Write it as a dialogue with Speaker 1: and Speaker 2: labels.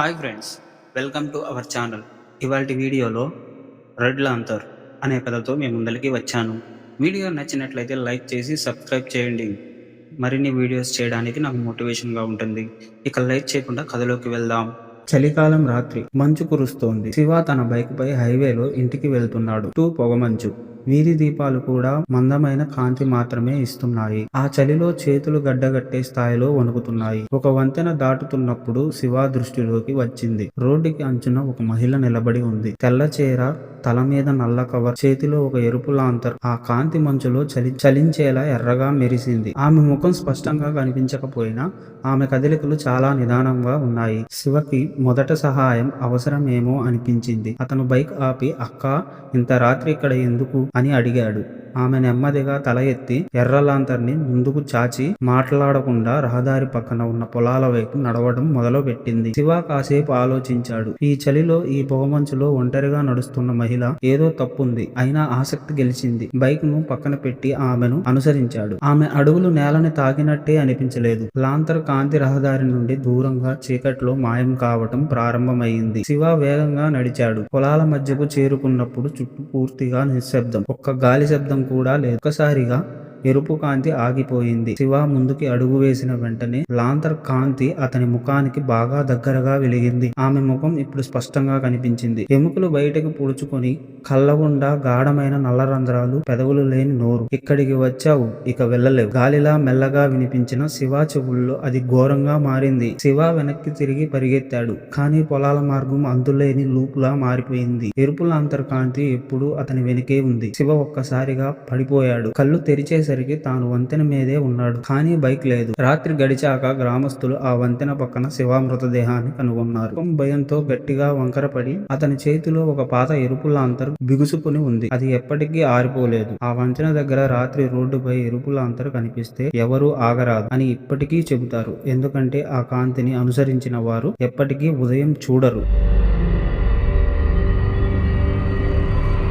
Speaker 1: Hi friends welcome to our channel. ఇవాళ వీడియోలో red లాంతర్ అనే కథతో మేము ముందరికి వచ్చాను. వీడియో నచ్చినట్లయితే లైక్ చేసి సబ్స్క్రైబ్ చేయండి. మరిన్ని వీడియోస్ చేయడానికి నాకు మోటివేషన్గా ఉంటుంది. ఇక లైక్ చేయకుండా కథలోకి వెళ్దాం. చలికాలం రాత్రి మంచు కురుస్తోంది. శివ తన బైక్పై హైవేలో ఇంటికి వెళ్తున్నాడు. టూ పొగమంచు. వీధి దీపాలు కూడా మందమైన కాంతి మాత్రమే ఇస్తున్నాయి. ఆ చలిలో చేతులు గడ్డగట్టే స్థాయిలో వణుకుతున్నాయి. ఒక వంతెన దాటుతున్నప్పుడు శివ దృష్టిలోకి వచ్చింది. రోడ్డుకి అంచున ఒక మహిళ నిలబడి ఉంది. తెల్ల చీర తల మీద నల్ల కవర్ చేతిలో ఒక ఎరుపు లాంతర్. ఆ కాంతి మంచులో చలి చలించేలా ఎర్రగా మెరిసింది. ఆమె ముఖం స్పష్టంగా కనిపించకపోయినా ఆమె కదలికలు చాలా నిదానంగా ఉన్నాయి. శివకి మొదట సహాయం అవసరమేమో అనిపించింది. అతను బైక్ ఆపి అక్క ఇంత రాత్రి ఇక్కడ ఎందుకు? అని అడిగాడు. ఆమె నెమ్మదిగా తల ఎత్తి ఎర్ర లాంతర్ని ముందుకు చాచి మాట్లాడకుండా రహదారి పక్కన ఉన్న పొలాల వైపు నడవడం మొదలుపెట్టింది. శివ కాసేపు ఆలోచించాడు. ఈ చలిలో ఈ పొగమంచులో ఒంటరిగా నడుస్తున్న మహిళ ఏదో తప్పుంది అయినా ఆసక్తి గెలిచింది. బైక్ను పక్కన పెట్టి ఆమెను అనుసరించాడు. ఆమె అడుగులు నేలని తాకినట్టే అనిపించలేదు. లాంతర్ కాంతి రహదారి నుండి దూరంగా చీకట్లో మాయం కావటం ప్రారంభమైంది. శివ వేగంగా నడిచాడు. పొలాల మధ్యకు చేరుకున్నప్పుడు చుట్టూ పూర్తిగా నిశ్శబ్దం. ఒక్క గాలి శబ్దం కూడా లేదు ఒక్కసారిగా ఎరుపు కాంతి ఆగిపోయింది. శివ ముందుకి అడుగు వేసిన వెంటనే లాంతర్ కాంతి అతని ముఖానికి బాగా దగ్గరగా వెలిగింది. ఆమె ముఖం ఇప్పుడు స్పష్టంగా కనిపించింది. ఎముకలు బయటకు పుడుచుకొని కళ్ళగుండా గాఢమైన నల్ల రంధ్రాలు పెదవులు లేని నోరు. ఇక్కడికి వచ్చావు ఇక వెళ్ళలేవు. గాలిలా మెల్లగా వినిపించిన శివ చెవుల్లో అది ఘోరంగా మారింది. శివ వెనక్కి తిరిగి పరిగెత్తాడు కానీ పొలాల మార్గం అంతులేని లూపులా మారిపోయింది. ఎరుపు లాంతర్ కాంతి ఎప్పుడు అతని వెనుకే ఉంది. శివ ఒక్కసారిగా పడిపోయాడు. కళ్ళు తెరిచేసి వచ్చేసరికి తాను వంతెన మీదే ఉన్నాడు. కానీ బైక్ లేదు. రాత్రి గడిచాక గ్రామస్తులు ఆ వంతెన పక్కన శివ మృతదేహాన్ని కనుగొన్నారు. భయంతో గట్టిగా వంకరపడి అతని చేతిలో ఒక పాత ఎరుపు లాంతర్ బిగుసుకుని ఉంది. అది ఎప్పటికీ ఆరిపోలేదు. ఆ వంతెన దగ్గర రాత్రి రోడ్డుపై ఎరుపు లాంతర్ కనిపిస్తే ఎవరూ ఆగరాదు అని ఇప్పటికీ చెబుతారు. ఎందుకంటే ఆ కాంతిని అనుసరించిన వారు ఎప్పటికీ ఉదయం చూడరు.